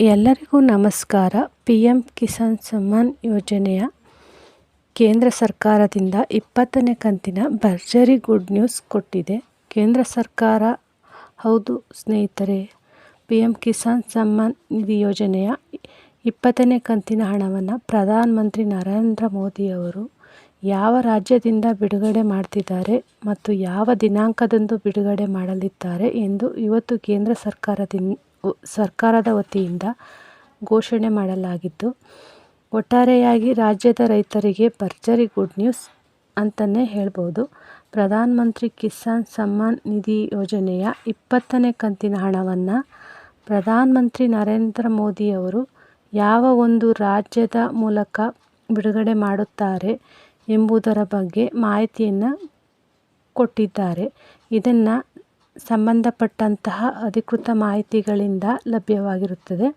ಎಲ್ಲರಿಗೂ ನಮಸ್ಕಾರ. P M Kisan Samman ಯೋಜನೆಯ ಕೇಂದ್ರ ಸರ್ಕಾರದಿಂದ ಇಪ್ಪತ್ತನೇ ಕಂತಿನ ಭರ್ಜರಿ ಗುಡ್ ನ್ಯೂಸ್ ಕೊಟ್ಟಿದೆ. ಕೇಂದ್ರ ಸರ್ಕಾರ, ಹೌದು ಸ್ನೇಹಿತರೆ ಪಿ ಎಂ ಕಿಸಾನ್ ಸಮ್ಮಾನ್ ನಿಧಿ ಯೋಜನೆಯ ಇಪ್ಪತ್ತನೇ ಕಂತಿನ ಹಣವನ್ನು ಪ್ರಧಾನ ಮಂತ್ರಿ ನರೇಂದ್ರ ಮೋದಿಯವರು ಯಾವ ರಾಜ್ಯದಿಂದ ಬಿಡುಗಡೆ ಮಾಡ್ತಿದ್ದಾರೆ ಮತ್ತು ಯಾವ ದಿನಾಂಕದಂದು ಬಿಡುಗಡೆ ಮಾಡಲಿದ್ದಾರೆ ಎಂದು ಇವತ್ತು ಕೇಂದ್ರ ಸರ್ಕಾರದಿಂ ಸರ್ಕಾರದ ವತಿಯಿಂದ ಘೋಷಣೆ ಮಾಡಲಾಗಿದ್ದು, ಒಟ್ಟಾರೆಯಾಗಿ ರಾಜ್ಯದ ರೈತರಿಗೆ ಭರ್ಜರಿ ಗುಡ್ ನ್ಯೂಸ್ ಅಂತಲೇ ಹೇಳ್ಬೋದು. ಪ್ರಧಾನ ಮಂತ್ರಿ ಕಿಸಾನ್ ಸಮ್ಮಾನ್ ನಿಧಿ ಯೋಜನೆಯ ಇಪ್ಪತ್ತನೇ ಕಂತಿನ ಹಣವನ್ನು ಪ್ರಧಾನ ಮಂತ್ರಿ ನರೇಂದ್ರ ಮೋದಿಯವರು ಯಾವ ಒಂದು ರಾಜ್ಯದ ಮೂಲಕ ಬಿಡುಗಡೆ ಮಾಡುತ್ತಾರೆ ಎಂಬುದರ ಬಗ್ಗೆ ಮಾಹಿತಿಯನ್ನು ಕೊಟ್ಟಿದ್ದಾರೆ. ಇದನ್ನು ಸಂಬಂಧಪಟ್ಟಂತಹ ಅಧಿಕೃತ ಮಾಹಿತಿಗಳಿಂದ ಲಭ್ಯವಾಗಿರುತ್ತದೆ.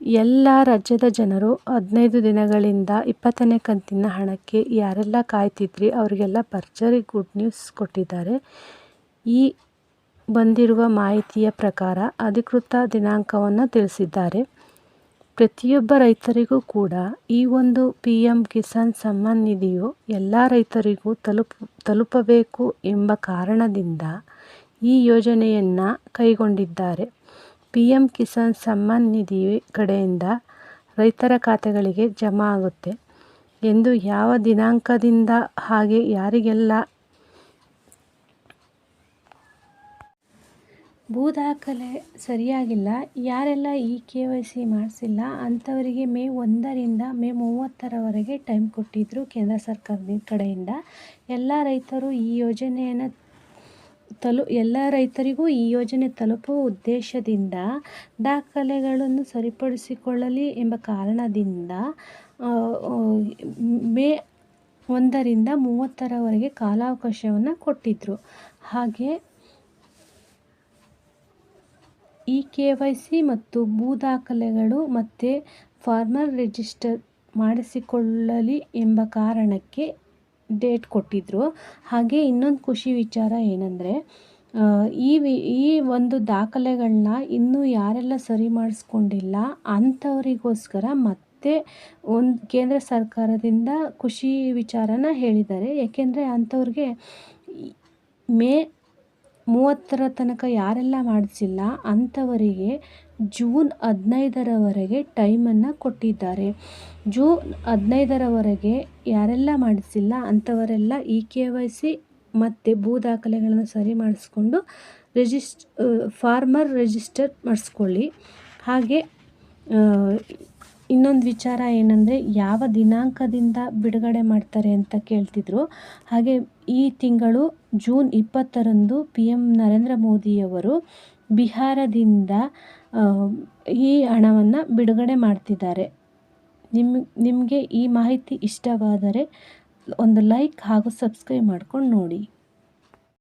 ಎಲ್ಲ ರಾಜ್ಯದ ಜನರು ಹದಿನೈದು ದಿನಗಳಿಂದ ಇಪ್ಪತ್ತನೇ ಕಂತಿನ ಹಣಕ್ಕೆ ಯಾರೆಲ್ಲ ಕಾಯ್ತಿದ್ರಿ, ಅವರಿಗೆಲ್ಲ ಭರ್ಜರಿ ಗುಡ್ ನ್ಯೂಸ್ ಕೊಟ್ಟಿದ್ದಾರೆ. ಈ ಬಂದಿರುವ ಮಾಹಿತಿಯ ಪ್ರಕಾರ ಅಧಿಕೃತ ದಿನಾಂಕವನ್ನು ತಿಳಿಸಿದ್ದಾರೆ. ಪ್ರತಿಯೊಬ್ಬ ರೈತರಿಗೂ ಕೂಡ ಈ ಒಂದು ಪಿ ಎಂ ಕಿಸಾನ್ ಸಮ್ಮಾನ್ ನಿಧಿಯು ಎಲ್ಲ ರೈತರಿಗೂ ತಲುಪ, ತಲುಪಬೇಕು ಎಂಬ ಕಾರಣದಿಂದ ಈ ಯೋಜನೆಯನ್ನು ಕೈಗೊಂಡಿದ್ದಾರೆ. ಪಿ ಎಂ ಕಿಸಾನ್ ಸಮ್ಮಾನ್ ನಿಧಿ ಕಡೆಯಿಂದ ರೈತರ ಖಾತೆಗಳಿಗೆ ಜಮಾ ಆಗುತ್ತೆ. ಎಂದು ಯಾವ ದಿನಾಂಕದಿಂದ ಹಾಗೆ ಯಾರಿಗೆಲ್ಲ ಭೂ ದಾಖಲೆ ಸರಿಯಾಗಿಲ್ಲ, ಯಾರೆಲ್ಲ ಈ ಕೆ ವೈ ಸಿ ಮಾಡಿಸಿಲ್ಲ ಅಂಥವರಿಗೆ ಮೇ ಒಂದರಿಂದ ಮೇ ಮೂವತ್ತರವರೆಗೆ ಟೈಮ್ ಕೊಟ್ಟಿದ್ದರು ಕೇಂದ್ರ ಸರ್ಕಾರದ ಕಡೆಯಿಂದ. ಎಲ್ಲ ರೈತರು ಈ ಯೋಜನೆಯನ್ನು ತಲು, ಎಲ್ಲ ರೈತರಿಗೂ ಈ ಯೋಜನೆ ತಲುಪುವ ಉದ್ದೇಶದಿಂದ ದಾಖಲೆಗಳನ್ನು ಸರಿಪಡಿಸಿಕೊಳ್ಳಲಿ ಎಂಬ ಕಾರಣದಿಂದ ಮೇ ಒಂದರಿಂದ ಮೂವತ್ತರವರೆಗೆ ಕಾಲಾವಕಾಶವನ್ನು ಕೊಟ್ಟಿದ್ದರು ಹಾಗೆ ಇ ಕೆ ವೈ ಸಿ ಮತ್ತು ಭೂ ದಾಖಲೆಗಳು ಮತ್ತು ಫಾರ್ಮರ್ ರಿಜಿಸ್ಟರ್ ಮಾಡಿಸಿಕೊಳ್ಳಲಿ ಎಂಬ ಕಾರಣಕ್ಕೆ ಡೇಟ್ ಕೊಟ್ಟಿದ್ದರು ಹಾಗೆ ಇನ್ನೊಂದು ಖುಷಿ ವಿಚಾರ ಏನಂದರೆ ಈ ವಿ, ಈ ಒಂದು ದಾಖಲೆಗಳನ್ನ ಇನ್ನೂ ಯಾರೆಲ್ಲ ಸರಿ ಮಾಡಿಸ್ಕೊಂಡಿಲ್ಲ ಅಂಥವರಿಗೋಸ್ಕರ ಮತ್ತೆ ಒಂದು ಕೇಂದ್ರ ಸರ್ಕಾರದಿಂದ ಖುಷಿ ವಿಚಾರನ ಹೇಳಿದ್ದಾರೆ. ಏಕೆಂದರೆ ಅಂಥವ್ರಿಗೆ ಮೇ ಮೂವತ್ತರ ತನಕ ಯಾರೆಲ್ಲ ಮಾಡಿಸಿಲ್ಲ, ಅಂಥವರಿಗೆ ಜೂನ್ ಹದಿನೈದರವರೆಗೆ ಟೈಮನ್ನು ಕೊಟ್ಟಿದ್ದಾರೆ. ಜೂನ್ ಹದಿನೈದರವರೆಗೆ ಯಾರೆಲ್ಲ ಮಾಡಿಸಿಲ್ಲ, ಅಂಥವರೆಲ್ಲ ಇ ಕೆ ವೈ ಸಿ ಮತ್ತು ಭೂ ದಾಖಲೆಗಳನ್ನು ಸರಿ ಮಾಡಿಸ್ಕೊಂಡು ರಿಜಿಸ್ಟ್ ಫಾರ್ಮರ್ ರಿಜಿಸ್ಟರ್ ಮಾಡಿಸ್ಕೊಳ್ಳಿ. ಹಾಗೆ ಇನ್ನೊಂದು ವಿಚಾರ ಏನಂದರೆ, ಯಾವ ದಿನಾಂಕದಿಂದ ಬಿಡುಗಡೆ ಮಾಡ್ತಾರೆ ಅಂತ ಕೇಳ್ತಿದ್ರು. ಹಾಗೆ ಈ ತಿಂಗಳು ಜೂನ್ ಇಪ್ಪತ್ತರಂದು ಪಿ ಎಂ ನರೇಂದ್ರ ಮೋದಿಯವರು ಬಿಹಾರದಿಂದ ಈ ಹಣವನ್ನು ಬಿಡುಗಡೆ ಮಾಡ್ತಿದ್ದಾರೆ. ನಿಮ್ಮ ನಿಮಗೆ ಈ ಮಾಹಿತಿ ಇಷ್ಟವಾದರೆ ಒಂದು ಲೈಕ್ ಹಾಗೂ ಸಬ್ಸ್ಕ್ರೈಬ್ ಮಾಡ್ಕೊಂಡು ನೋಡಿ.